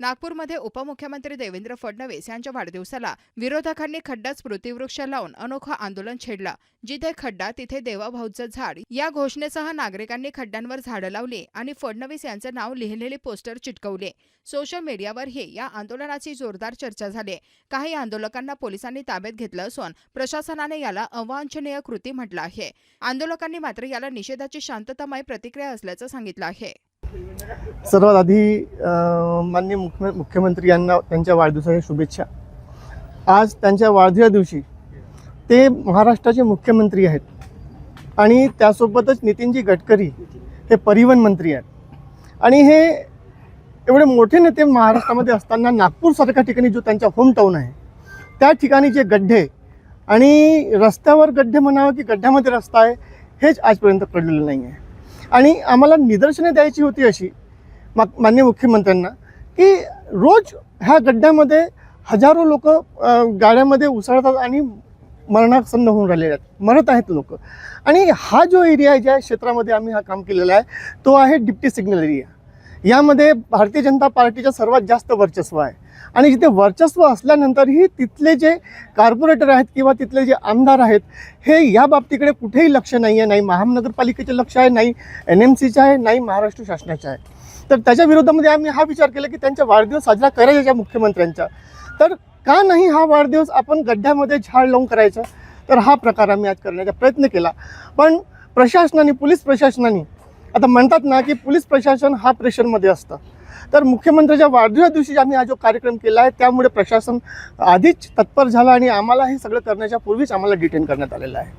नागपूरमध्ये उपमुख्यमंत्री देवेंद्र फडणवीस यांच्या वाढदिवसाला विरोधकांनी खड्डा स्मृतीवृक्ष लावून अनोखं आंदोलन छेडलं जिथे खड्डा तिथे देवाभाऊचं झाड. या घोषणेसह नागरिकांनी खड्ड्यांवर झाडं लावली आणि फडणवीस यांचं नाव लिहिलेले पोस्टर चिटकवले. सोशल मीडियावरही या आंदोलनाची जोरदार चर्चा झाली. काही आंदोलकांना पोलिसांनी ताब्यात घेतलं असून प्रशासनाने याला अवांछनीय कृती म्हटलं आहे. आंदोलकांनी मात्र याला निषेधाची शांततामय प्रतिक्रिया असल्याचं सांगितलं आहे. सर्वात आधी माननीय मुख्य मुख्यमंत्री यांना त्यांच्या वाढदिवसाच्या शुभेच्छा. आज त्यांच्या वाढदिवसा दिवशी ते महाराष्ट्राचे मुख्यमंत्री आहेत. आणि त्यासोबतच नितीनजी गडकरी हे परिवहन मंत्री आहेत. आणि हे एवढे मोठे नेते महाराष्ट्रामध्ये असताना नागपूरसारख्या ठिकाणी जो त्यांचा होम टाऊन आहे त्या ठिकाणी जे गड्डे आणि रस्त्यावर गड्डे म्हणावं की गड्ड्यामध्ये रस्ता आहे हेच आजपर्यंत कळलेलं नाही आहे आणि आम्हाला निदर्शने द्यायची होती अशी मा माननीय मुख्यमंत्र्यांना की रोज ह्या गड्ड्यामध्ये हजारो लोक गाड्यामध्ये उसळतात आणि मरणासन्न होऊन राहिलेले आहेत. मरत आहेत लोक. आणि हा जो एरिया आहे ज्या क्षेत्रामध्ये आम्ही हा काम केलेला आहे तो आहे डिप्टी सिग्नल एरिया. यामध्ये भारतीय जनता पार्टीचं सर्वात जास्त वर्चस्व आहे. आणि जिथे वर्चस्व असल्यानंतरही तिथले जे कार्पोरेटर आहेत किंवा तिथले जे आमदार आहेत हे या बाबतीकडे कुठेही लक्ष नाही आहे नाही महानगरपालिकेचे लक्ष आहे नाही एन एम सीचं आहे नाही महाराष्ट्र शासनाचं आहे. तर त्याच्या विरोधामध्ये आम्ही हा विचार केला की त्यांचा वाढदिवस साजरा करायचा मुख्यमंत्र्यांचा. तर का नाही हा वाढदिवस आपण गड्ड्यामध्ये झाड लावून करायचा? तर हा प्रकार आम्ही आज करण्याचा प्रयत्न केला. पण प्रशासनाने पोलीस प्रशासनाने आता म्हणतात ना की पोलीस प्रशासन हा प्रेशरमध्ये असतं. तर मुख्यमंत्र्याच्या वाढदिवसा दिवशी आम्ही हा जो कार्यक्रम केला आहे त्यामुळे प्रशासन आधीच तत्पर झालं आणि आम्हाला हे सगळं करण्याच्या पूर्वीच आम्हाला डिटेन करण्यात आलेलं आहे.